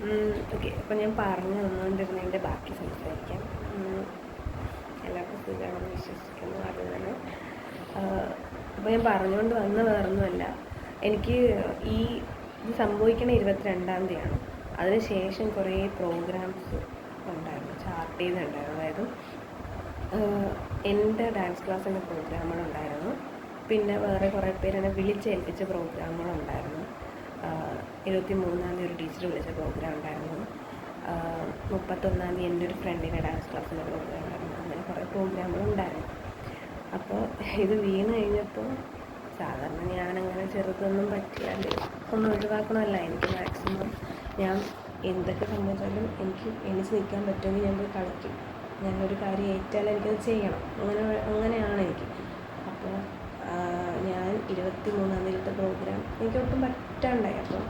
Okay അപ്പോൾ ഞാൻ പറഞ്ഞു തന്നുകൊണ്ടിരുന്നതിന്റെ ബാക്കി സംസാരിക്കാം. എല്ലാവർക്കും സുഖമാണെന്ന് വിശ്വസിക്കുന്നു. അത് തന്നെ അപ്പോൾ ഞാൻ പറഞ്ഞുകൊണ്ട് വന്ന വേറൊന്നുമല്ല. എനിക്ക് ഈ ഇത് സംഭവിക്കണ ഇരുപത്തിരണ്ടാം തീയതിയാണ്. അതിനുശേഷം കുറേ പ്രോഗ്രാംസ് ഉണ്ടായിരുന്നു ചാർട്ട് ചെയ്തിട്ടുണ്ടായിരുന്നു. അതായത് എന്റെ ഡാൻസ് ക്ലാസ്സിന്റെ പ്രോഗ്രാമുകളുണ്ടായിരുന്നു പിന്നെ വേറെ കുറേ പേരെന്നെ വിളിച്ചേൽപ്പിച്ച പ്രോഗ്രാമുകളുണ്ടായിരുന്നു ഇരുപത്തി മൂന്നാം തീയതി ഒരു ടീച്ചർ വിളിച്ച പ്രോഗ്രാം ഉണ്ടായിരുന്നു. മുപ്പത്തൊന്നാം തീയതി എന്റെ ഒരു ഫ്രണ്ടിന്റെ ഡാൻസ് ക്ലാസ്സിന്റെ പ്രോഗ്രാം ഉണ്ടായിരുന്നു. അങ്ങനെ കുറേ പ്രോഗ്രാമുകളുണ്ടായിരുന്നു അപ്പോൾ ഇത് വീണ് കഴിഞ്ഞപ്പോൾ സാധാരണ ഞാനങ്ങനെ ചെറുതൊന്നും പറ്റില്ല ഒന്നും ഒഴിവാക്കണമല്ല. എനിക്ക് മാക്സിമം ഞാൻ എന്തൊക്കെ സംഭവിച്ചാലും എനിക്ക് എണീച്ച് നിൽക്കാൻ പറ്റുമെങ്കിൽ ഞാൻ പോയി കളിക്കും. ഞാനൊരു കാര്യം ഏറ്റാൽ എനിക്കത് ചെയ്യണം. അങ്ങനെ അങ്ങനെയാണ് എനിക്ക്. അപ്പോൾ ഞാൻ ഇരുപത്തി മൂന്നാം തീയതിയിലത്തെ പ്രോഗ്രാം എനിക്ക് ഒട്ടും പറ്റാണ്ടായി. അപ്പോൾ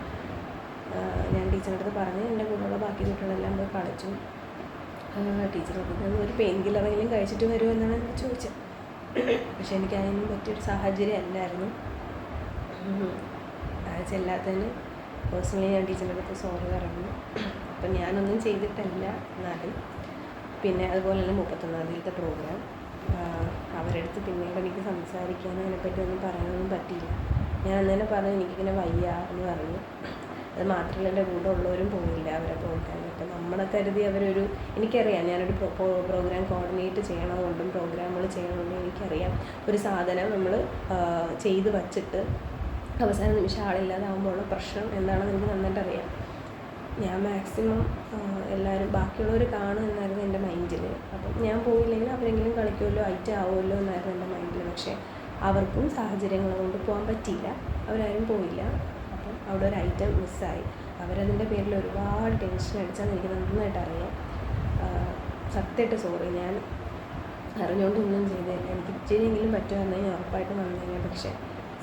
ഞാൻ ടീച്ചറുടെ അടുത്ത് പറഞ്ഞ് എന്റെ കൂടെയുള്ള ബാക്കി കുട്ടികളെല്ലാം പോയി കളിച്ചു. ടീച്ചർ പറഞ്ഞു ഒരു പെയിൻ കില്ലറെങ്കിലും കഴിച്ചിട്ട് വരുമോ എന്നാണ് എനിക്ക് ചോദിച്ചത്. പക്ഷെ എനിക്ക് അതിനും പറ്റിയൊരു സാഹചര്യം അല്ലായിരുന്നു. ചെല്ലാത്തതിന് പേഴ്സണലി ഞാൻ ടീച്ചറിന്റെ അടുത്ത് സോറി പറഞ്ഞു. അപ്പം ഞാനൊന്നും ചെയ്തിട്ടല്ല എന്നാലും. പിന്നെ അതുപോലെ തന്നെ മുപ്പത്തൊന്നാം തീയതിയിലത്തെ പ്രോഗ്രാം അവരെടുത്ത് പിന്നീട് എനിക്ക് സംസാരിക്കാനോ അതിനെപ്പറ്റി ഒന്നും പറയാനൊന്നും പറ്റിയില്ല. ഞാൻ അന്നേരം പറഞ്ഞു എനിക്കിങ്ങനെ വയ്യ എന്ന് പറഞ്ഞു. അത് മാത്രമല്ല എന്റെ കൂടെ ഉള്ളവരും പോയില്ല അവരെ പ്രോഗ്രാമിൽ അപ്പം നമ്മളെ കരുതി അവരൊരു എനിക്കറിയാം ഞാനൊരു പ്രോഗ്രാം കോർഡിനേറ്റ് ചെയ്യണതുകൊണ്ടും പ്രോഗ്രാമുകൾ ചെയ്യണതുകൊണ്ടും എനിക്കറിയാം. ഒരു സാധനം നമ്മൾ ചെയ്ത് വച്ചിട്ട് അവസാന നിമിഷം ആളില്ലാതാവുമ്പോൾ ഉള്ള പ്രശ്നം എന്താണെന്ന് എനിക്ക് നന്നായിട്ട് അറിയാം. ഞാൻ മാക്സിമം എല്ലാവരും ബാക്കിയുള്ളവർ കാണും എന്നായിരുന്നു എന്റെ മൈൻഡിൽ അപ്പം ഞാൻ പോയില്ലെങ്കിൽ അവരെങ്കിലും കളിക്കുമല്ലോ ഐറ്റ് ആവുമല്ലോ എന്നായിരുന്നു എന്റെ മൈൻഡിൽ പക്ഷേ അവർക്കും സാഹചര്യങ്ങൾ കൊണ്ട് പോകാൻ പറ്റിയില്ല. അവരാരും പോയില്ല. അവിടെ ഒരു ഐറ്റം മിസ്സായി അവരതിന്റെ പേരിൽ ഒരുപാട് ടെൻഷൻ അടിച്ചാൽ എനിക്ക് നന്നായിട്ട് അറിയാം. സത്യമായിട്ട് സോറി ഞാൻ അറിഞ്ഞുകൊണ്ടൊന്നും ചെയ്തില്ല. എനിക്ക് ഇച്ചിരിയെങ്കിലും പറ്റുമെന്ന് ഞാൻ ഉറപ്പായിട്ടും വന്നേനെ. പക്ഷേ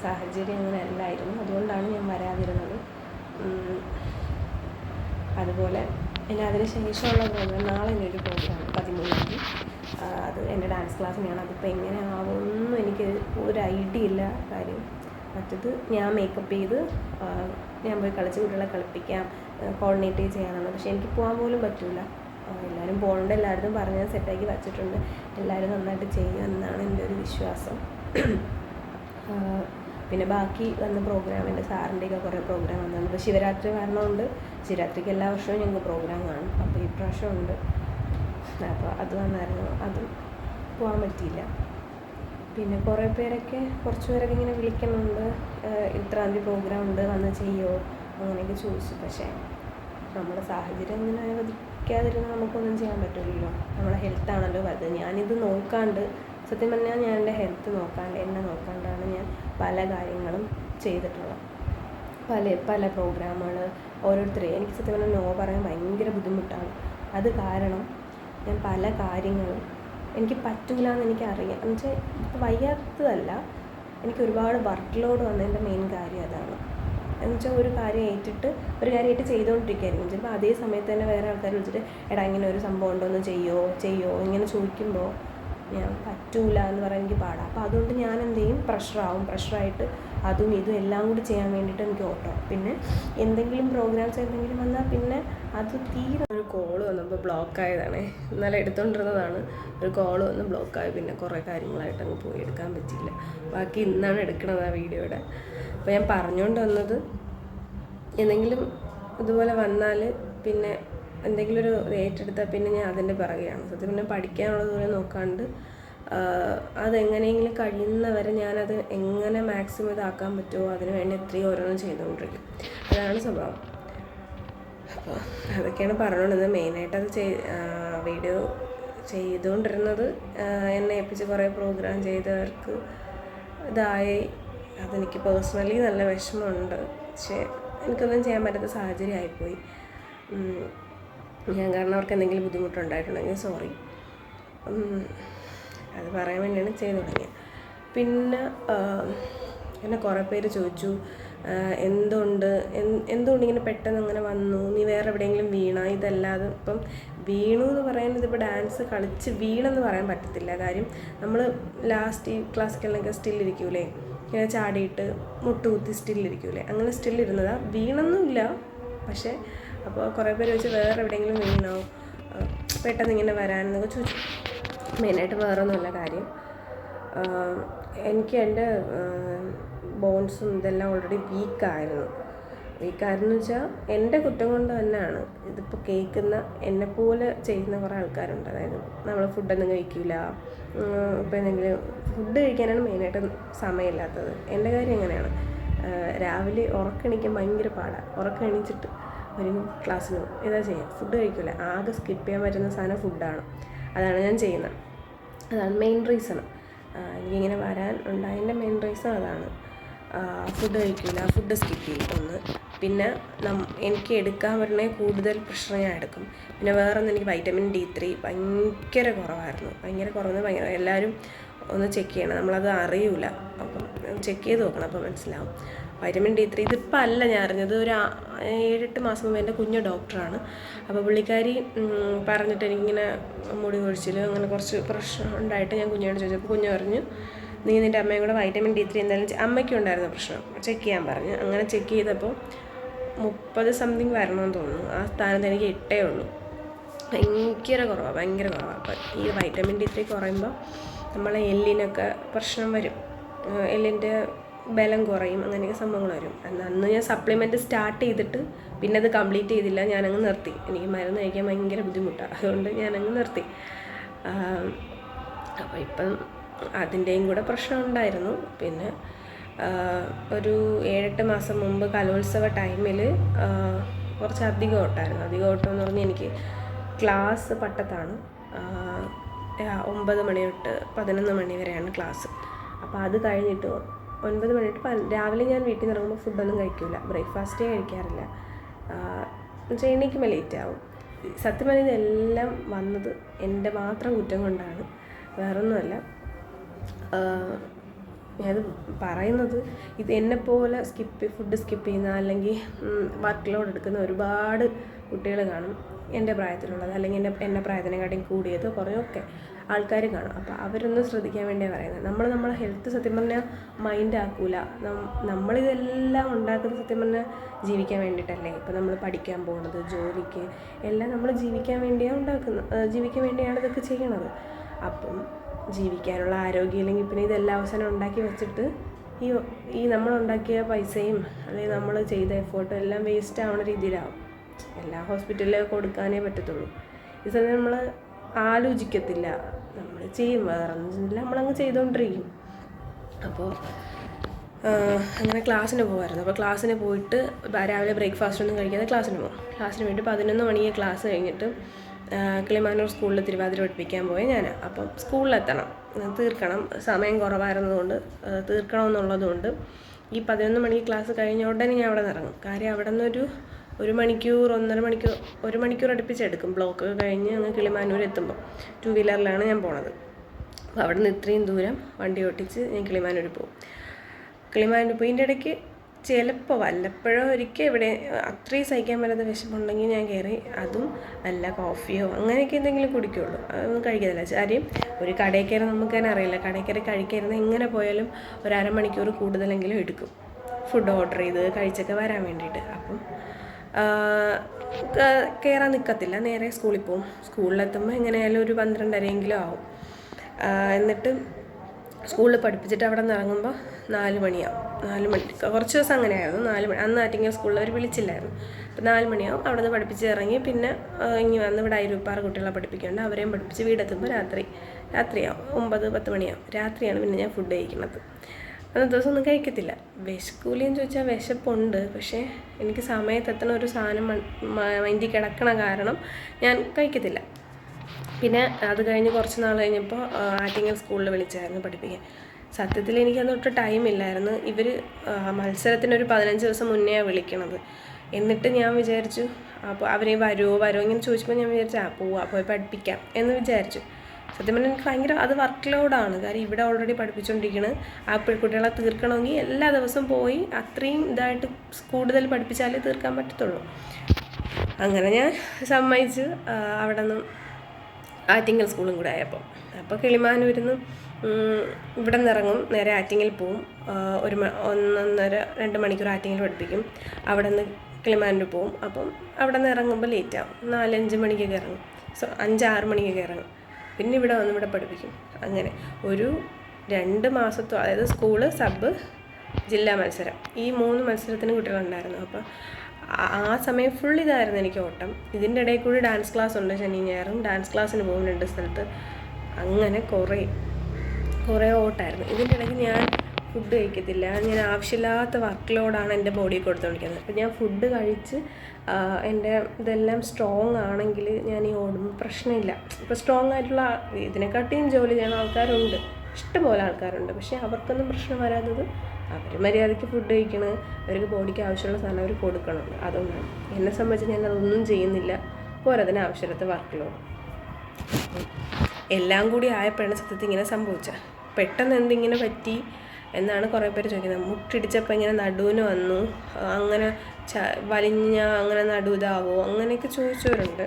സാഹചര്യം അങ്ങനെ അല്ലായിരുന്നു. അതുകൊണ്ടാണ് ഞാൻ വരാതിരുന്നത്. അതുപോലെ പിന്നെ അതിന് ശേഷമുള്ള പ്രോഗ്രാം നാളെ എന്റെ ഒരു പ്രോഗ്രാം പതിമൂന്നാം അത് എന്റെ ഡാൻസ് ക്ലാസ്സിനെയാണ് അതിപ്പോൾ എങ്ങനെ ആവുമെന്നും എനിക്ക് ഒരു ഐഡിയ ഇല്ല കാര്യം. മറ്റത് ഞാൻ മേക്കപ്പ് ചെയ്ത് ഞാൻ പോയി കളിച്ച് കുട്ടികളെ കളിപ്പിക്കാം കോർഡിനേറ്റ് ചെയ്യാനാണ്. പക്ഷേ എനിക്ക് പോകാൻ പോലും പറ്റില്ല എല്ലാവരും പോകേണ്ട എല്ലാവരും പറഞ്ഞ് സെറ്റാക്കി വച്ചിട്ടുണ്ട്. എല്ലാവരും നന്നായിട്ട് ചെയ്യും എന്നാണ് എന്റെ ഒരു വിശ്വാസം. പിന്നെ ബാക്കി വന്ന പ്രോഗ്രാം എന്റെ സാറിന്റെയൊക്കെ കുറേ പ്രോഗ്രാം വന്നിട്ടുണ്ട്. ശിവരാത്രി കാരണമുണ്ട് ശിവരാത്രിക്ക് എല്ലാ വർഷവും ഞങ്ങൾക്ക് പ്രോഗ്രാം കാണും. അപ്പോൾ ഈ പ്രാവശ്യം ഉണ്ട്. അപ്പോൾ അത് വന്നായിരുന്നു. അതും പോകാൻ പറ്റിയില്ല. പിന്നെ കുറേ പേരൊക്കെ കുറച്ച് പേരൊക്കെ ഇങ്ങനെ വിളിക്കുന്നുണ്ട് ഇത്ര തീയതി പ്രോഗ്രാം ഉണ്ട് വന്ന് ചെയ്യോ? അങ്ങനെയൊക്കെ ചോദിച്ചു. പക്ഷേ നമ്മുടെ സാഹചര്യം ഇങ്ങനെ അനുവദിക്കാതിരുന്നാൽ നമുക്കൊന്നും ചെയ്യാൻ പറ്റില്ലല്ലോ നമ്മുടെ ഹെൽത്താണല്ലോ വലുത്. ഞാനിത് നോക്കാണ്ട് സത്യം പറഞ്ഞാൽ ഞാൻ എന്റെ ഹെൽത്ത് നോക്കാണ്ട് എന്നെ നോക്കാണ്ടാണ് ഞാൻ പല കാര്യങ്ങളും ചെയ്തിട്ടുള്ളത്. പല പല പ്രോഗ്രാമുകൾ ഓരോരുത്തരെ. എനിക്ക് സത്യം പറഞ്ഞാൽ നോ പറയാൻ ഭയങ്കര ബുദ്ധിമുട്ടാണ്. അത് കാരണം ഞാൻ പല കാര്യങ്ങളും എനിക്ക് പറ്റൂല എന്ന് എനിക്കറിയാം. എന്ന് വെച്ചാൽ ഇപ്പോൾ വയ്യാത്തതല്ല. എനിക്ക് ഒരുപാട് വർക്ക് ലോഡ് വന്നതിന്റെ മെയിൻ കാര്യം അതാണ്. എന്ന് വെച്ചാൽ ഒരു കാര്യം ഏറ്റിട്ട് ഒരു കാര്യം ഏറ്റ് ചെയ്തുകൊണ്ടിരിക്കുകയായിരിക്കും ചിലപ്പോൾ അതേ സമയത്ത് തന്നെ വേറെ ആൾക്കാർ വിളിച്ചിട്ട് എടാ ഇങ്ങനെ ഒരു സംഭവം ഉണ്ടോ? ഒന്ന് ചെയ്യോ? ചെയ്യോ? ഇങ്ങനെ ചോദിക്കുമ്പോൾ ഞാൻ പറ്റൂല എന്ന് പറയാൻ എനിക്ക് പാടാം. അപ്പോൾ അതുകൊണ്ട് ഞാൻ എന്ത് ചെയ്യും? പ്രഷറാവും പ്രഷറായിട്ട് അതും ഇതും എല്ലാം കൂടി ചെയ്യാൻ വേണ്ടിയിട്ട് എനിക്ക് ഓട്ടോ. പിന്നെ എന്തെങ്കിലും പ്രോഗ്രാംസ് എന്തെങ്കിലും വന്നാൽ പിന്നെ അത് തീരെ കോൾ വന്നപ്പോൾ ബ്ലോക്ക് ആയതാണ്. ഇന്നലെ എടുത്തുകൊണ്ടിരുന്നതാണ് ഒരു കോൾ വന്ന് ബ്ലോക്കായി പിന്നെ കുറേ കാര്യങ്ങളായിട്ട് അങ്ങ് പോയി എടുക്കാൻ പറ്റിയില്ല. ബാക്കി ഇന്നാണ് എടുക്കണത് ആ വീഡിയോയുടെ അപ്പോൾ ഞാൻ പറഞ്ഞുകൊണ്ട് വന്നത് എന്തെങ്കിലും ഇതുപോലെ വന്നാൽ പിന്നെ എന്തെങ്കിലും ഒരു ഏറ്റെടുത്താൽ പിന്നെ ഞാൻ അതിന്റെ പിറകെയാണ്. സത്യം പിന്നെ പഠിക്കാനുള്ളത് പോലെ നോക്കാണ്ട് അതെങ്ങനെയെങ്കിലും കഴിയുന്നവരെ ഞാനത് എങ്ങനെ മാക്സിമം ഇതാക്കാൻ പറ്റുമോ അതിന് വേണ്ടി എത്രയും ഓരോന്നും ചെയ്തുകൊണ്ടിരിക്കും. അതാണ് സ്വഭാവം. അപ്പോൾ അതൊക്കെയാണ് പറഞ്ഞുകൊണ്ടിരുന്നത് മെയിനായിട്ട് അത് ചെയ് വീഡിയോ ചെയ്തുകൊണ്ടിരുന്നത് എന്നെ ഏൽപ്പിച്ച് കുറേ പ്രോഗ്രാം ചെയ്തവർക്ക് ഇതായി. അതെനിക്ക് പേഴ്സണലി നല്ല വിഷമമുണ്ട്. പക്ഷേ എനിക്കൊന്നും ചെയ്യാൻ പറ്റാത്ത സാഹചര്യം ആയിപ്പോയി. ഞാൻ കാരണം അവർക്ക് എന്തെങ്കിലും ബുദ്ധിമുട്ടുണ്ടായിട്ടുണ്ടെങ്കിൽ സോറി അത് പറയാൻ വേണ്ടിയാണ് ചെയ്തു തുടങ്ങിയത്. പിന്നെ എന്നെ കുറേ പേര് ചോദിച്ചു. ആഹ്, എന്തുകൊണ്ട് എന്ത് എന്തുകൊണ്ട് ഇങ്ങനെ പെട്ടെന്ന് അങ്ങനെ വന്നു? നീ വേറെ എവിടെയെങ്കിലും വീണ? ഇതല്ലാതെ ഇപ്പം വീണു എന്ന് പറയുന്നത് ഇപ്പോൾ ഡാൻസ് കളിച്ച് വീണെന്ന് പറയാൻ പറ്റത്തില്ല. കാര്യം നമ്മൾ ലാസ്റ്റ് ഈ ക്ലാസിക്കലിനൊക്കെ സ്റ്റില്ലിരിക്കൂലേ ഇങ്ങനെ ചാടിയിട്ട് മുട്ടുകുത്തി സ്റ്റില്ലിരിക്കൂലേ അങ്ങനെ സ്റ്റില്ലിരുന്നതാ വീണൊന്നുമില്ല പക്ഷേ അപ്പോൾ കുറേ പേര് വെച്ച് വേറെ എവിടെയെങ്കിലും വീണോ? പെട്ടെന്ന് ഇങ്ങനെ വരാനെന്നൊക്കെ ചോദിച്ചു. മെയിനായിട്ട് വേറെ ഒന്നുമില്ല കാര്യം എനിക്ക് എന്റെ ബോൺസും ഇതെല്ലാം ഓൾറെഡി വീക്കായിരുന്നു വീക്കായിരുന്നു വെച്ചാൽ എന്റെ കുറ്റം കൊണ്ട് തന്നെയാണ്. ഇതിപ്പോൾ കേൾക്കുന്ന എന്നെപ്പോലെ ചെയ്യുന്ന കുറേ ആൾക്കാരുണ്ട്. അതായത് നമ്മൾ ഫുഡൊന്നും കഴിക്കില്ല ഇപ്പോൾ എന്തെങ്കിലും ഫുഡ് കഴിക്കാനാണ് മെയിനായിട്ട് സമയമില്ലാത്തത്. എന്റെ കാര്യം എങ്ങനെയാണ്? രാവിലെ ഉറക്കണിക്കാൻ ഭയങ്കര പാടാണ് ഉറക്കണിച്ചിട്ട് ഒരു ക്ലാസ്സിന് പോകും ഇതാ ചെയ്യാം. ഫുഡ് കഴിക്കില്ല ആകെ സ്കിപ്പ് ചെയ്യാൻ പറ്റുന്ന സാധനം ഫുഡാണ് അതാണ് ഞാൻ ചെയ്യുന്നത്. അതാണ് മെയിൻ റീസൺ എനിക്കിങ്ങനെ വരാൻ ഉണ്ടായതിന്റെ മെയിൻ റീസൺ അതാണ്. ഫുഡ് കഴിക്കില്ല ഫുഡ് സ്കിപ്പ് ചെയ്യും. ഒന്ന്. പിന്നെ എനിക്ക് എടുക്കാൻ പറ്റുന്ന കൂടുതൽ പ്രഷർ ഞാൻ എടുക്കും. പിന്നെ വേറെ ഒന്ന് എനിക്ക് വൈറ്റമിൻ ഡി ത്രീ ഭയങ്കര കുറവായിരുന്നു. ഭയങ്കര കുറവെന്ന് ഭയങ്കര എല്ലാവരും ഒന്ന് ചെക്ക് ചെയ്യണം. നമ്മളത് അറിയൂല. അപ്പം ചെക്ക് ചെയ്ത് നോക്കണം. അപ്പോൾ മനസ്സിലാവും. വൈറ്റമിൻ ഡി ത്രീ ഇതിപ്പോൾ അല്ല ഞാൻ അറിഞ്ഞത്. ഒരു ഏഴെട്ട് മാസം മുമ്പ് എന്റെ കുഞ്ഞ് ഡോക്ടറാണ് അപ്പോൾ പുള്ളിക്കാരി പറഞ്ഞിട്ട് എനിക്കിങ്ങനെ മുടി കൊഴിച്ചിൽ അങ്ങനെ കുറച്ച് പ്രശ്നം ഉണ്ടായിട്ട് ഞാൻ കുഞ്ഞിനോട് ചോദിച്ചപ്പോൾ കുഞ്ഞ് പറഞ്ഞു നീ നിന്റെ അമ്മയും കൂടെ വൈറ്റമിൻ ഡി ത്രീ എന്തായാലും ചെ- അമ്മയ്ക്കും ഉണ്ടായിരുന്ന പ്രശ്നം. ചെക്ക് ചെയ്യാൻ പറഞ്ഞു. അങ്ങനെ ചെക്ക് ചെയ്തപ്പോൾ മുപ്പത് സംതിങ് വരണമെന്ന് തോന്നുന്നു. ആ സ്ഥാനത്ത് എനിക്ക് എട്ടേ ഉള്ളൂ. ഭയങ്കര കുറവാണ് ഭയങ്കര കുറവാണ് അപ്പം ഈ വൈറ്റമിൻ ഡി ത്രീ കുറയുമ്പോൾ നമ്മളെ എല്ലിനൊക്കെ പ്രശ്നം വരും. എല്ലിന്റെ ബലം കുറയും അങ്ങനെയൊക്കെ സംഭവങ്ങൾ വരും. അന്ന് ഞാൻ സപ്ലിമെന്റ് സ്റ്റാർട്ട് ചെയ്തിട്ട് പിന്നെ അത് കംപ്ലീറ്റ് ചെയ്തില്ല. ഞാനങ്ങ് നിർത്തി. എനിക്ക് മരുന്ന് കഴിക്കാൻ ഭയങ്കര ബുദ്ധിമുട്ടാണ് അതുകൊണ്ട് ഞാനങ്ങ് നിർത്തി. അപ്പോൾ ഇപ്പം അതിന്റെയും കൂടെ പ്രശ്നം ഉണ്ടായിരുന്നു. പിന്നെ ഒരു ഏഴെട്ട് മാസം മുമ്പ് കലോത്സവ ടൈമിൽ കുറച്ച് അധികം ഓട്ടമായിരുന്നു അധികം ഓട്ടം എന്ന് പറഞ്ഞാൽ എനിക്ക് ക്ലാസ് പട്ടത്താണ്. ഒമ്പത് മണി തൊട്ട് പതിനൊന്ന് മണി വരെയാണ് ക്ലാസ്. അപ്പോൾ അത് കഴിഞ്ഞിട്ട് ഒൻപത് മണി തൊട്ട് രാവിലെ ഞാൻ വീട്ടിൽ നിന്ന് ഇറങ്ങുമ്പോൾ ഫുഡൊന്നും കഴിക്കില്ല ബ്രേക്ക്ഫാസ്റ്റേ കഴിക്കാറില്ല. എന്നുവെച്ചാൽ എണീക്കുമ്പോൾ ലേറ്റ് ആവും. സത്യം പറഞ്ഞാൽ ഇതെല്ലാം വന്നത് എന്റെ മാത്രം കുറ്റം കൊണ്ടാണ്. വേറൊന്നുമല്ല. ഞാനത് പറയുന്നത് ഇത് എന്നെപ്പോലെ സ്കിപ്പ് ഫുഡ് സ്കിപ്പ് ചെയ്യുന്ന അല്ലെങ്കിൽ വർക്ക് ലോഡ് എടുക്കുന്ന ഒരുപാട് കുട്ടികൾ കാണും എന്റെ പ്രായത്തിലുള്ളത് അല്ലെങ്കിൽ എന്റെ എന്റെ പ്രായത്തിനെക്കാട്ടിയും കൂടിയത് കുറേയൊക്കെ ആൾക്കാർ കാണും. അപ്പോൾ അവരൊന്നും ശ്രദ്ധിക്കാൻ വേണ്ടിയാണ് പറയുന്നത്. നമ്മൾ നമ്മളെ ഹെൽത്ത് സത്യം പറഞ്ഞാൽ മൈൻഡ് ആക്കൂല. നമ്മളിതെല്ലാം ഉണ്ടാക്കുന്നത് സത്യം പറഞ്ഞാൽ ജീവിക്കാൻ വേണ്ടിയിട്ടല്ലേ? ഇപ്പോൾ നമ്മൾ പഠിക്കാൻ പോകുന്നത് ജോലിക്ക് എല്ലാം നമ്മൾ ജീവിക്കാൻ വേണ്ടിയാണ് ഉണ്ടാക്കുന്നത് ജീവിക്കാൻ വേണ്ടിയാണ് ഇതൊക്കെ ചെയ്യണത്. അപ്പം ജീവിക്കാനുള്ള ആരോഗ്യം ഇല്ലെങ്കിൽ പിന്നെ ഇതെല്ലാം അവസാനം ഉണ്ടാക്കി വെച്ചിട്ട് ഈ ഈ നമ്മളുണ്ടാക്കിയ പൈസയും അല്ലെങ്കിൽ നമ്മൾ ചെയ്ത എഫേർട്ടും എല്ലാം വേസ്റ്റ് ആവുന്ന രീതിയിലാവും. എല്ലാ ഹോസ്പിറ്റലിൽ കൊടുക്കാനേ പറ്റത്തുള്ളൂ. ഈ സമയം നമ്മൾ ആലോചിക്കത്തില്ല. നമ്മൾ ചെയ്യും. വേറെ നമ്മളങ്ങ് ചെയ്തുകൊണ്ടിരിക്കും അപ്പോൾ അങ്ങനെ ക്ലാസ്സിന് പോകുമായിരുന്നു അപ്പോൾ ക്ലാസ്സിന് പോയിട്ട് രാവിലെ ബ്രേക്ക്ഫാസ്റ്റ് ഒന്നും കഴിക്കാതെ ക്ലാസ്സിന് പോകും ക്ലാസ്സിന് വേണ്ടി പതിനൊന്ന് മണിക്ക് ക്ലാസ് കഴിഞ്ഞിട്ട് കിളിമാനൂർ സ്കൂളിൽ തിരുവാതിര പഠിപ്പിക്കാൻ പോയ ഞാൻ അപ്പം സ്കൂളിലെത്തണം. തീർക്കണം. സമയം കുറവായിരുന്നതുകൊണ്ട് തീർക്കണമെന്നുള്ളതുകൊണ്ട് ഈ പതിനൊന്ന് മണിക്ക് ക്ലാസ് കഴിഞ്ഞ ഉടനെ ഞാൻ അവിടെ നിന്ന് ഇറങ്ങും കാര്യം അവിടെ നിന്നൊരു ഒരു മണിക്കൂർ ഒന്നര മണിക്കൂർ ഒരു മണിക്കൂർ അടുപ്പിച്ചെടുക്കും. ബ്ലോക്ക് കഴിഞ്ഞ് അങ്ങ് കിളിമാനൂർ എത്തുമ്പോൾ ടു വീലറിലാണ് ഞാൻ പോണത്. അപ്പോൾ അവിടെ നിന്ന് ഇത്രയും ദൂരം വണ്ടി ഓട്ടിച്ച് ഞാൻ കിളിമാനൂർ പോകും. കിളിമാനൂർ പോയി ഇതിന്റെ ഇടയ്ക്ക് ചിലപ്പോൾ വല്ലപ്പോഴോ ഒരിക്കൽ ഇവിടെ അത്രയും സഹിക്കാൻ പറ്റാത്ത വിശപ്പുണ്ടെങ്കിൽ ഞാൻ കയറി അതും അല്ല കോഫിയോ അങ്ങനെയൊക്കെ എന്തെങ്കിലും കുടിക്കുള്ളൂ. അതൊന്നും കഴിക്കത്തില്ല. കാര്യം ഒരു കടയിൽ കയറി നമുക്ക് തന്നെ അറിയില്ല. കടയിൽ കയറി എങ്ങനെ പോയാലും ഒരു അരമണിക്കൂർ കൂടുതലെങ്കിലും എടുക്കും. ഫുഡ് ഓർഡർ ചെയ്ത് കഴിച്ചൊക്കെ വരാൻ വേണ്ടിയിട്ട്. അപ്പം കയറാൻ നിൽക്കത്തില്ല നേരെ സ്കൂളിൽ പോകും സ്കൂളിലെത്തുമ്പോൾ എങ്ങനെയായാലും ഒരു പന്ത്രണ്ടരയെങ്കിലും ആവും. എന്നിട്ട് സ്കൂളിൽ പഠിപ്പിച്ചിട്ട് അവിടെ നിന്ന് ഇറങ്ങുമ്പോൾ നാല് മണിയാവും. നാല് മണി. കുറച്ച് ദിവസം അങ്ങനെയായിരുന്നു. നാല് മണി. അന്ന് ആറ്റിങ്ങൽ സ്കൂളിൽ അവർ വിളിച്ചില്ലായിരുന്നു. അപ്പം നാല് മണിയാവും. അവിടെ നിന്ന് പഠിപ്പിച്ച് ഇറങ്ങി പിന്നെ ഇങ്ങനെ ഇങ്ങ് വന്ന് ഇവിടെ അയരൂപ്പാറ് കുട്ടികളെ പഠിപ്പിക്കുന്നുണ്ട്. അവരെയും പഠിപ്പിച്ച് വീടെത്തുമ്പോൾ രാത്രി രാത്രിയാവും. ഒമ്പത് പത്ത് മണിയാവും. രാത്രിയാണ് പിന്നെ ഞാൻ ഫുഡ് കഴിക്കുന്നത്. അന്നത്തെ ദിവസം ഒന്നും കഴിക്കത്തില്ല. വിശക്കൂലിയെന്ന് ചോദിച്ചാൽ വിശപ്പുണ്ട്. പക്ഷേ എനിക്ക് സമയത്തെത്തണ ഒരു സാധനം മൈൻഡിൽ കിടക്കണ കാരണം ഞാൻ കഴിക്കത്തില്ല. പിന്നെ അത് കഴിഞ്ഞ് കുറച്ച് നാൾ കഴിഞ്ഞപ്പോൾ ആറ്റിങ്ങൽ സ്കൂളിൽ വിളിച്ചായിരുന്നു പഠിപ്പിക്കാൻ. സത്യത്തിൽ എനിക്ക് തൊട്ട് ടൈം ഇല്ലായിരുന്നു. ഇവർ മത്സരത്തിന് ഒരു പതിനഞ്ച് ദിവസം മുന്നേ വിളിക്കണത്. എന്നിട്ട് ഞാൻ വിചാരിച്ചു അപ്പോൾ അവരെ വരുമോ വരുമോ ഇങ്ങനെ ചോദിച്ചപ്പോൾ ഞാൻ വിചാരിച്ചു ആ പോവാ പോയി പഠിപ്പിക്കാം എന്ന് വിചാരിച്ചു. സത്യം പറഞ്ഞാൽ എനിക്ക് ഭയങ്കര അത് വർക്ക് ലോഡാണ് കാര്യം ഇവിടെ ഓൾറെഡി പഠിപ്പിച്ചുകൊണ്ടിരിക്കുന്നത് ആ കുട്ടികളെ തീർക്കണമെങ്കിൽ എല്ലാ ദിവസവും പോയി അത്രയും ഇതായിട്ട് കൂടുതൽ പഠിപ്പിച്ചാലേ തീർക്കാൻ പറ്റത്തുള്ളൂ. അങ്ങനെ ഞാൻ സമ്മതിച്ച്. അവിടെ നിന്ന് ആറ്റിങ്ങൽ സ്കൂളും കൂടെ ആയപ്പോൾ അപ്പോൾ കിളിമാനൂരിൽ നിന്ന് ഇവിടെ നിന്നിറങ്ങും. നേരെ ആറ്റിങ്ങിൽ പോവും. ഒരു ഒന്നൊന്നര രണ്ട് മണിക്കൂർ ആറ്റിങ്ങിൽ പഠിപ്പിക്കും. അവിടെ നിന്ന് കിളിമാനൂർ പോവും. അപ്പം അവിടെ നിന്ന് ഇറങ്ങുമ്പോൾ ലേറ്റ് ആവും നാലഞ്ച് മണിക്കൊക്കെ ഇറങ്ങും. സോ അഞ്ചാറ് മണിക്കൊക്കെ ഇറങ്ങും. പിന്നെ ഇവിടെ വന്ന് ഇവിടെ പഠിപ്പിക്കും. അങ്ങനെ. ഒരു രണ്ട് മാസത്തോ അതായത് സ്കൂൾ സബ് ജില്ലാ മത്സരം. ഈ മൂന്ന് മത്സരത്തിന് കുട്ടികളുണ്ടായിരുന്നു. അപ്പോൾ ആ- സമയം ഫുൾ ഇതായിരുന്നു എനിക്ക് ഓട്ടം. ഇതിന്റെ ഇടയിൽ കൂടി ഡാൻസ് ക്ലാസ് ഉണ്ട് ശനി ഞായറും. ഡാൻസ് ക്ലാസ്സിന് പോകും രണ്ട് സ്ഥലത്ത്. അങ്ങനെ കുറേ. കുറേ ഓട്ടായിരുന്നു. ഇതിന്റെ ഇടയ്ക്ക് ഞാൻ ഫുഡ് കഴിക്കത്തില്ല. ഞാൻ ആവശ്യമില്ലാത്ത വർക്ക് ലോഡാണ് എന്റെ ബോഡി കൊടുത്തുകൊണ്ടിരിക്കുന്നത് അപ്പോൾ ഞാൻ ഫുഡ് കഴിച്ച് എന്റെ ഇതെല്ലാം സ്ട്രോങ് ആണെങ്കിൽ ഞാൻ ഈ ഓടുമ്പോൾ പ്രശ്നമില്ല. ഇപ്പോൾ സ്ട്രോങ് ആയിട്ടുള്ള ഇതിനെക്കാട്ടിയും ജോലി ചെയ്യുന്ന ആൾക്കാരുണ്ട്. ഇഷ്ടംപോലെ ആൾക്കാരുണ്ട്. പക്ഷേ അവർക്കൊന്നും പ്രശ്നം വരാത്തത് അവർ മര്യാദയ്ക്ക് ഫുഡ് കഴിക്കണത് അവർക്ക് ബോഡിക്ക് ആവശ്യമുള്ള സാധനം അവർ കൊടുക്കണമല്ലോ അതുകൊണ്ടാണ്. എന്നെ സംബന്ധിച്ച് ഞാൻ അതൊന്നും ചെയ്യുന്നില്ല. പോരതിന് ആവശ്യമില്ലാത്ത വർക്ക് ലോഡ് എല്ലാം കൂടി ആയപ്പോഴാണ് സത്യത്തിൽ ഇങ്ങനെ സംഭവിച്ചത്. പെട്ടെന്ന് എന്തിങ്ങനെ പറ്റി എന്നാണ് കുറേ പേര് ചോദിക്കുന്നത്. മുട്ടിടിച്ചപ്പോൾ ഇങ്ങനെ നടുവിന് വന്നു. അങ്ങനെ ച വലിഞ്ഞ അങ്ങനെ നടു അങ്ങനെയൊക്കെ ചോദിച്ചവരുണ്ട്.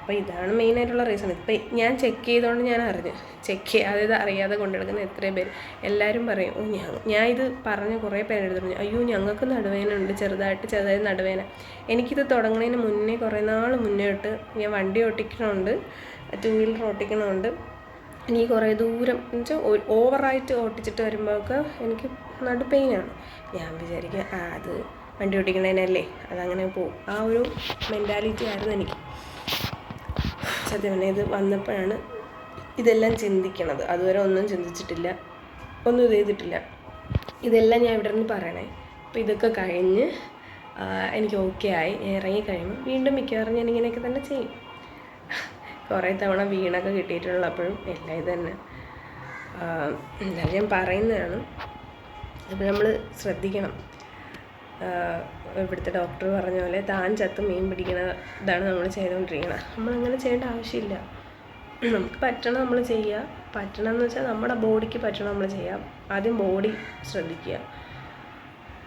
അപ്പോൾ ഇതാണ് മെയിനായിട്ടുള്ള റീസൺ ഇപ്പം ഞാൻ ചെക്ക് ചെയ്തുകൊണ്ട് ഞാൻ അറിഞ്ഞു. ചെക്ക് ചെയ്യാതെ അറിയാതെ കൊണ്ടെടുക്കുന്ന എത്രയും പേര്. എല്ലാവരും പറയും ഞാൻ ഞാൻ ഇത് പറഞ്ഞ് കുറേ പേരെടുത്ത് പറഞ്ഞു അയ്യോ ഞങ്ങൾക്ക് നടുവേന ഉണ്ട് ചെറുതായിട്ട് ചെറുതായി നടുവേന. എനിക്കിത് തുടങ്ങുന്നതിന് മുന്നേ കുറേ നാൾ മുന്നേ തൊട്ട് ഞാൻ വണ്ടി ഓട്ടിക്കണമുണ്ട് ടു വീലർ ഓട്ടിക്കണമുണ്ട് എനിക്ക് കുറേ ദൂരം എന്ന് വെച്ചാൽ ഓവറായിട്ട് ഓട്ടിച്ചിട്ട് വരുമ്പോഴൊക്കെ എനിക്ക് നടു പെയിനാണ് ഞാൻ വിചാരിക്കുക ആ അത് വണ്ടി ഓടിക്കണേനല്ലേ അതങ്ങനെ പോവും. ആ ഒരു മെന്റാലിറ്റി ആയിരുന്നു എനിക്ക്. സത്യം ഇത് വന്നപ്പോഴാണ് ഇതെല്ലാം ചിന്തിക്കണത്. അതുവരെ ഒന്നും ചിന്തിച്ചിട്ടില്ല ഒന്നും ഇത് ചെയ്തിട്ടില്ല. ഇതെല്ലാം ഞാൻ ഇവിടെ നിന്ന് പറയണേ. അപ്പോൾ ഇതൊക്കെ കഴിഞ്ഞ് എനിക്ക് ഓക്കെ ആയി. ഇറങ്ങി കഴിയുമ്പോൾ വീണ്ടും മിക്കവാറും ഞാൻ ഇങ്ങനെയൊക്കെ തന്നെ ചെയ്യും. കുറേ തവണ വീണൊക്കെ കിട്ടിയിട്ടുള്ളപ്പോഴും എല്ലാം ഇത് തന്നെ. എന്നാലും ഞാൻ പറയുന്നതാണ് അപ്പോൾ നമ്മൾ ശ്രദ്ധിക്കണം. ഇവിടുത്തെ ഡോക്ടർ പറഞ്ഞ പോലെ താൻ ചത്ത് മീൻ പിടിക്കണ ഇതാണ് നമ്മൾ ചെയ്തുകൊണ്ടിരിക്കുന്നത് നമ്മളങ്ങനെ ചെയ്യേണ്ട ആവശ്യമില്ല. നമുക്ക് പറ്റണം നമ്മൾ ചെയ്യുക പറ്റണം എന്ന് വെച്ചാൽ നമ്മുടെ ബോഡിക്ക് പറ്റണം നമ്മൾ ചെയ്യാം. ആദ്യം ബോഡി ശ്രദ്ധിക്കുക.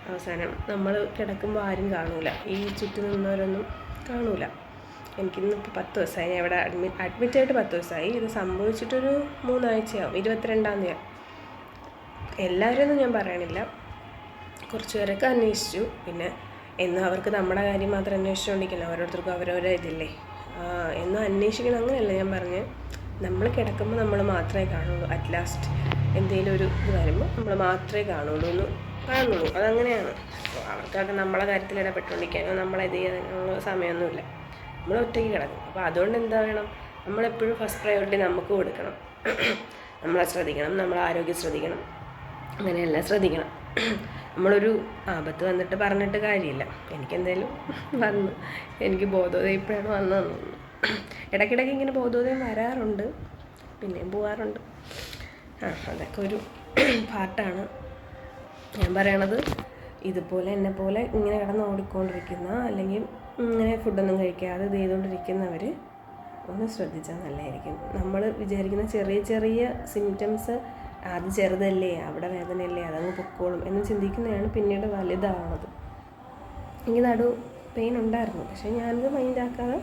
അവസാനം നമ്മൾ കിടക്കുമ്പോൾ ആരും കാണൂല. ഈ ചുറ്റും നിന്നവരൊന്നും കാണൂല. എനിക്കിന്ന് ഇപ്പോൾ പത്ത് ദിവസമായി ഞാൻ ഇവിടെ അഡ്മിറ്റ് അഡ്മിറ്റായിട്ട് പത്ത് ദിവസമായി ഇത് സംഭവിച്ചിട്ടൊരു മൂന്നാഴ്ചയാവും. ഇരുപത്തിരണ്ടാം തീയതി എല്ലാവരും ഒന്നും ഞാൻ പറയണില്ല. കുറച്ച് പേരൊക്കെ അന്വേഷിച്ചു. പിന്നെ എന്നും അവർക്ക് നമ്മുടെ കാര്യം മാത്രം അന്വേഷിച്ചുകൊണ്ടിരിക്കില്ല ഓരോരുത്തർക്കും അവരവരെ ഇതില്ലേ. എന്നും അന്വേഷിക്കണം. അങ്ങനെയല്ല ഞാൻ പറഞ്ഞ്. നമ്മൾ കിടക്കുമ്പോൾ നമ്മൾ മാത്രമേ കാണുള്ളൂ. അറ്റ് ലാസ്റ്റ് എന്തെങ്കിലും ഒരു ഇത് വരുമ്പോൾ നമ്മൾ മാത്രമേ കാണുള്ളൂ എന്ന് കാണുള്ളൂ. അതങ്ങനെയാണ്. അവർക്കൊക്കെ നമ്മളെ കാര്യത്തിൽ ഇടപെട്ടുകൊണ്ടിരിക്കാനോ നമ്മളെ ഇത് ചെയ്യാനുള്ള സമയമൊന്നുമില്ല. നമ്മൾ ഒറ്റയ്ക്ക് കിടക്കും. അപ്പോൾ അതുകൊണ്ട് എന്താ വേണം? നമ്മളെപ്പോഴും ഫസ്റ്റ് പ്രയോറിറ്റി നമുക്ക് കൊടുക്കണം. നമ്മളെ ശ്രദ്ധിക്കണം നമ്മളെ ആരോഗ്യം ശ്രദ്ധിക്കണം അങ്ങനെയെല്ലാം ശ്രദ്ധിക്കണം. നമ്മളൊരു ആപത്ത് വന്നിട്ട് പറഞ്ഞിട്ട് കാര്യമില്ല. എനിക്കെന്തായാലും വന്നു. എനിക്ക് ബോധോദയം ഇപ്പോഴാണ് വന്നതെന്ന് ഇടയ്ക്കിടയ്ക്ക് ഇങ്ങനെ ബോധോദയം വരാറുണ്ട്. പിന്നെയും പോവാറുണ്ട്. ആ അതൊക്കെ ഒരു പാട്ടാണ്. ഞാൻ പറയണത് ഇതുപോലെ എന്നെ പോലെ ഇങ്ങനെ കിടന്ന് ഓടിക്കൊണ്ടിരിക്കുന്ന അല്ലെങ്കിൽ ഇങ്ങനെ ഫുഡൊന്നും കഴിക്കാതെ ചെയ്തുകൊണ്ടിരിക്കുന്നവർ ഒന്ന് ശ്രദ്ധിച്ചാൽ നല്ലതായിരിക്കും. നമ്മൾ വിചാരിക്കുന്ന ചെറിയ ചെറിയ സിംറ്റംസ് അത് ചെറുതല്ലേ അവിടെ വേദനയല്ലേ അതങ്ങ് പൊക്കോളും എന്ന് ചിന്തിക്കുന്നതാണ് പിന്നീട് വലുതാവണത്. എനിക്ക് നടു പെയിൻ ഉണ്ടായിരുന്നു. പക്ഷേ ഞാനത് മൈൻഡാക്കാതെ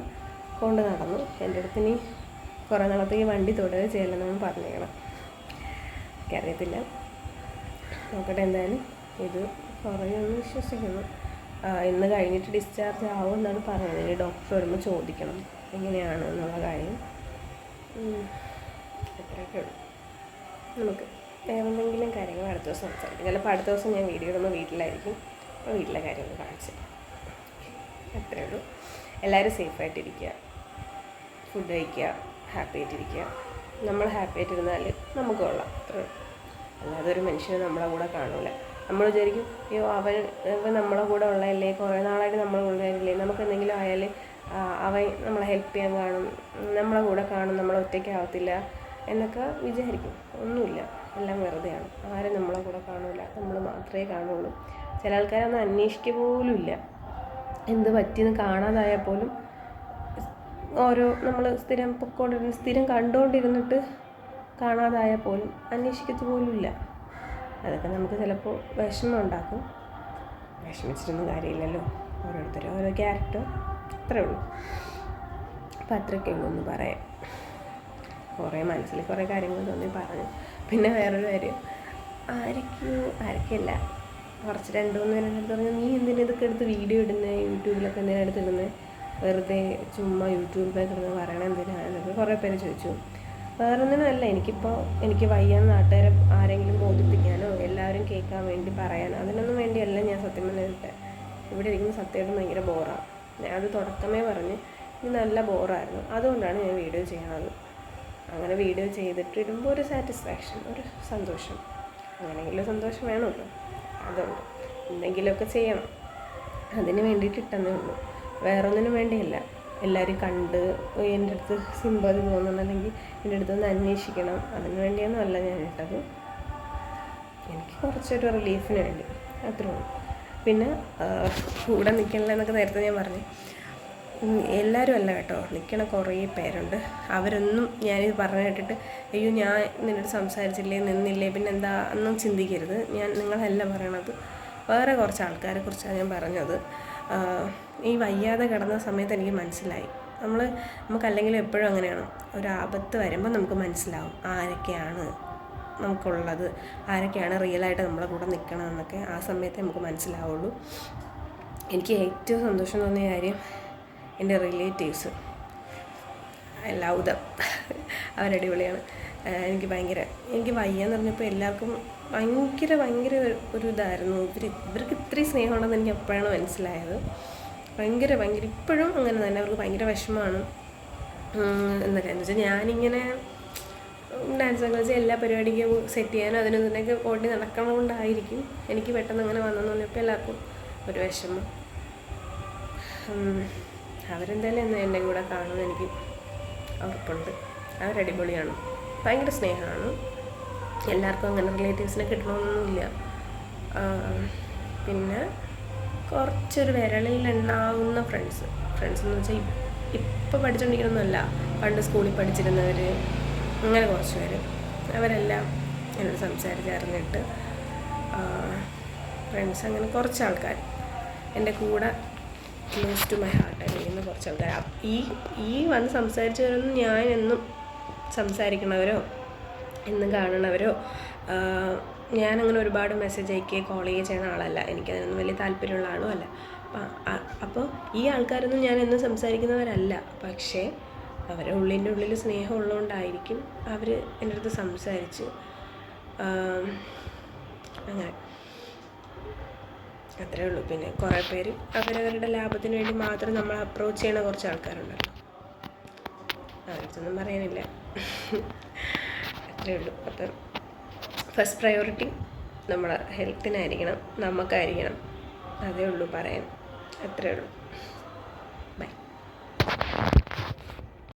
കൊണ്ട് നടന്നു. എന്റെ അടുത്ത് ഇനി കുറേ നാളത്തേക്ക് വണ്ടി തുടരുക ചെയ്യലെന്നാണ് പറഞ്ഞേക്കണം. എനിക്കറിയത്തില്ല. നോക്കട്ടെ എന്തായാലും ഇത് കുറേ ഒന്ന് വിശ്വസിക്കുന്നു. ഇന്ന് കഴിഞ്ഞിട്ട് ഡിസ്ചാർജ് ആവും എന്നാണ് പറയുന്നത് ഇനി ഡോക്ടർ വരുമ്പോൾ ചോദിക്കണം. എങ്ങനെയാണ് എന്നുള്ള കാര്യം. അത്രയൊക്കെ ഉള്ളൂ. നമുക്ക് വേറെന്തെങ്കിലും കാര്യങ്ങൾ അടുത്ത ദിവസം സംസാരിക്കും. ചിലപ്പോൾ അടുത്ത ദിവസം ഞാൻ വീഡിയോ ഇടുമ്പോൾ വീട്ടിലായിരിക്കും. അപ്പോൾ വീട്ടിലെ കാര്യങ്ങൾ കാണിച്ചു അത്രയേ ഉള്ളൂ. എല്ലാവരും സേഫായിട്ടിരിക്കുക ഫുഡ് കഴിക്കുക. ഹാപ്പി ആയിട്ടിരിക്കുക. നമ്മൾ ഹാപ്പി ആയിട്ടിരുന്നാൽ നമുക്ക് കൊള്ളാം. അത്രേ അല്ലാതെ ഒരു മനുഷ്യനെ നമ്മളെ കൂടെ കാണൂല. നമ്മൾ വിചാരിക്കും അയ്യോ അവൻ ഇപ്പം നമ്മളെ കൂടെ ഉള്ളതല്ലേ? കുറേ നാളായിട്ട് നമ്മളെ ഉള്ളതല്ലേ? നമുക്ക് എന്തെങ്കിലും ആയാൽ അവൻ നമ്മളെ ഹെൽപ്പ് ചെയ്യാൻ കാണും നമ്മളെ കൂടെ കാണും നമ്മളെ ഒറ്റയ്ക്കാവത്തില്ല എന്നൊക്കെ വിചാരിക്കും. ഒന്നുമില്ല. എല്ലാം വെറുതെയാണ്. ആരും നമ്മളെ കൂടെ കാണില്ല നമ്മൾ മാത്രമേ കാണുള്ളൂ. ചില ആൾക്കാരൊന്നും അന്വേഷിക്കുക പോലും ഇല്ല. എന്ത് പറ്റിയെന്ന് കാണാതായാൽ പോലും ഓരോ നമ്മൾ സ്ഥിരം പൊക്കോണ്ടിരുന്ന് സ്ഥിരം കണ്ടുകൊണ്ടിരുന്നിട്ട് കാണാതായാൽ പോലും അന്വേഷിക്കത്ത് പോലും ഇല്ല. അതൊക്കെ നമുക്ക് ചിലപ്പോൾ വിഷമം ഉണ്ടാക്കും. വിഷമിച്ചിട്ടൊന്നും കാര്യമില്ലല്ലോ. ഓരോരുത്തരും ഓരോ ക്യാരക്ടർ അത്രേ ഉള്ളൂ. അപ്പം അത്രയൊക്കെ ഉള്ളൂ എന്ന് പറയാം. കുറേ മനസ്സിൽ കുറേ കാര്യങ്ങൾ തോന്നി പറഞ്ഞു. പിന്നെ വേറൊരു കാര്യം. ആരൊക്കെയോ ആരൊക്കെയല്ല. കുറച്ച് രണ്ട് മൂന്ന് പേരുടെ പറഞ്ഞു നീ എന്തിനാ ഇതൊക്കെ എടുത്ത് വീഡിയോ ഇടുന്നത് യൂട്യൂബിലൊക്കെ എന്തിനാ എടുത്തിടുന്നത് വെറുതെ ചുമ്മാ യൂട്യൂബിലൊക്കെ ഇടുന്നത് പറയണത് എന്തിനാ? എന്നൊക്കെ കുറേ പേര് ചോദിച്ചു. വേറെ ഒന്നിനുമല്ല എനിക്കിപ്പോൾ എനിക്ക് വയ്യാന്ന് നാട്ടുകാരെ ആരെങ്കിലും ബോധിപ്പിക്കാനോ എല്ലാവരും കേൾക്കാൻ വേണ്ടി പറയാനോ അതിനൊന്നും വേണ്ടിയല്ല ഞാൻ സത്യം പറഞ്ഞിട്ട് ഇവിടെ ഇരിക്കുന്ന സത്യമായിട്ടും ഭയങ്കര ബോറാണ് ഞാനത് തുടക്കമേ പറഞ്ഞ് ഇത് നല്ല ബോറായിരുന്നു അതുകൊണ്ടാണ് ഞാൻ വീഡിയോ ചെയ്യണത് അങ്ങനെ വീഡിയോ ചെയ്തിട്ട് ഇടുമ്പോൾ ഒരു സാറ്റിസ്ഫാക്ഷൻ ഒരു സന്തോഷം. അങ്ങനെയെങ്കിലും സന്തോഷം വേണമല്ലോ. അതുകൊണ്ട് എന്തെങ്കിലുമൊക്കെ ചെയ്യണം. അതിന് വേണ്ടിയിട്ട് ഇട്ടെന്നേ ഉള്ളൂ. വേറൊന്നിനും വേണ്ടിയല്ല. എല്ലാവരും കണ്ട് എന്റെ അടുത്ത് സിമ്പതി തോന്നണം എന്റെ അടുത്ത് ഒന്ന് അന്വേഷിക്കണം. അതിന് വേണ്ടിയൊന്നും അല്ല ഞാൻ ഇട്ടത്. എനിക്ക് കുറച്ചൊരു റിലീഫിന് വേണ്ടി. അത്രേ ഉള്ളൂ. പിന്നെ കൂടെ നിൽക്കണില്ല എന്നൊക്കെ നേരത്തെ ഞാൻ പറഞ്ഞു. എല്ലാവരും അല്ല കേട്ടോ. നിൽക്കണ കുറേ പേരുണ്ട്. അവരൊന്നും ഞാനിത് പറഞ്ഞു കേട്ടിട്ട് അയ്യോ ഞാൻ നിന്നോട് സംസാരിച്ചില്ലേ? നിന്നില്ലേ? പിന്നെ എന്താ? ഒന്നും ചിന്തിക്കരുത്. ഞാൻ നിങ്ങളല്ല പറയണത്. വേറെ കുറച്ച് ആൾക്കാരെ കുറിച്ചാണ് ഞാൻ പറഞ്ഞത്. ഈ വയ്യാതെ കിടന്ന സമയത്ത് എനിക്ക് മനസ്സിലായി. നമ്മൾ നമുക്കല്ലെങ്കിൽ എപ്പോഴും അങ്ങനെയാണ്. ഒരു ആപത്ത് വരുമ്പോൾ നമുക്ക് മനസ്സിലാവും ആരൊക്കെയാണ് നമുക്കുള്ളത് ആരൊക്കെയാണ് റിയലായിട്ട് നമ്മളെ കൂടെ നിൽക്കണമെന്നൊക്കെ ആ സമയത്തേ നമുക്ക് മനസ്സിലാവുള്ളൂ. എനിക്ക് ഏറ്റവും സന്തോഷം തോന്നിയ കാര്യം എന്റെ റിലേറ്റീവ്സ് ദം അവരടിപൊളിയാണ് എനിക്ക് ഭയങ്കര എനിക്ക് വയ്യാന്ന് പറഞ്ഞപ്പോൾ എല്ലാവർക്കും ഭയങ്കര ഭയങ്കര ഒരു ഇതായിരുന്നു. ഇവർ ഇവർക്ക് ഇത്രയും സ്നേഹമുണ്ടെന്ന് എനിക്ക് എപ്പോഴാണ് മനസ്സിലായത്. ഭയങ്കര ഭയങ്കര ഇപ്പോഴും അങ്ങനെ തന്നെ. അവർക്ക് ഭയങ്കര വിഷമമാണ്. എന്നൊക്കെ. എന്ന് വെച്ചാൽ ഞാനിങ്ങനെ ഡാൻസ് ഒക്കെ എല്ലാ പരിപാടിക്കും സെറ്റ് ചെയ്യാനും അതിനും ഇതിനൊക്കെ ഓടി നടക്കണമുണ്ടായിരിക്കും എനിക്ക് പെട്ടെന്ന് അങ്ങനെ വന്നെന്ന് പറഞ്ഞപ്പോൾ എല്ലാവർക്കും ഒരു വിഷമം. അവരെന്തായാലും എന്ന് എന്റെ കൂടെ കാണുമെന്ന് എനിക്ക് ഉറപ്പുണ്ട്. അവരടിപൊളിയാണ് ഭയങ്കര സ്നേഹമാണ്. എല്ലാവർക്കും അങ്ങനെ റിലേറ്റീവ്സിനെ കിട്ടണമെന്നൊന്നുമില്ല പിന്നെ കുറച്ചൊരു വിരളിൽ എണ്ണാവുന്ന ഫ്രണ്ട്സ് ഫ്രണ്ട്സ് എന്ന് വെച്ചാൽ ഇപ്പോൾ പഠിച്ചുകൊണ്ടിരിക്കണമെന്നല്ല പണ്ട് സ്കൂളിൽ പഠിച്ചിരുന്നവർ അങ്ങനെ കുറച്ച് പേര് അവരെല്ലാം എന്നോട് സംസാരിച്ചറിഞ്ഞിട്ട് ഫ്രണ്ട്സ് അങ്ങനെ കുറച്ച് ആൾക്കാർ എന്റെ കൂടെ ക്ലോസ് ടു മൈ ഹാർട്ട് അറിയുന്ന കുറച്ച് ആൾക്കാർ ഈ ഈ വന്ന് സംസാരിച്ചവരൊന്നും ഞാൻ എന്നും സംസാരിക്കണവരോ എന്നും കാണണവരോ ഞാനങ്ങനെ ഒരുപാട് മെസ്സേജ് അയക്കുകയും കോൾ ചെയ്യുക ചെയ്യുന്ന ആളല്ല. എനിക്കതിനൊന്നും വലിയ താല്പര്യമുള്ള ആളും അല്ല. അപ്പോൾ ഈ ആൾക്കാരൊന്നും ഞാൻ എന്നും സംസാരിക്കുന്നവരല്ല. പക്ഷേ അവരെ ഉള്ളിന്റെ ഉള്ളിൽ സ്നേഹം ഉള്ളതുകൊണ്ടായിരിക്കും അവർ എന്റെ അടുത്ത് സംസാരിച്ച് അങ്ങനെ. അത്രേ ഉള്ളൂ. പിന്നെ കുറേ പേര് അവരവരുടെ ലാഭത്തിന് വേണ്ടി മാത്രം നമ്മൾ അപ്രോച്ച് ചെയ്യണ കുറച്ച് ആൾക്കാരുണ്ടല്ലോ. അവരടുത്തൊന്നും പറയാനില്ല. അത്രേ ഉള്ളൂ. അപ്പം ഫസ്റ്റ് പ്രയോറിറ്റി നമ്മുടെ ഹെൽത്തിനായിരിക്കണം നമുക്കായിരിക്കണം. അതേ ഉള്ളൂ പറയാൻ. അത്രേ ഉള്ളൂ.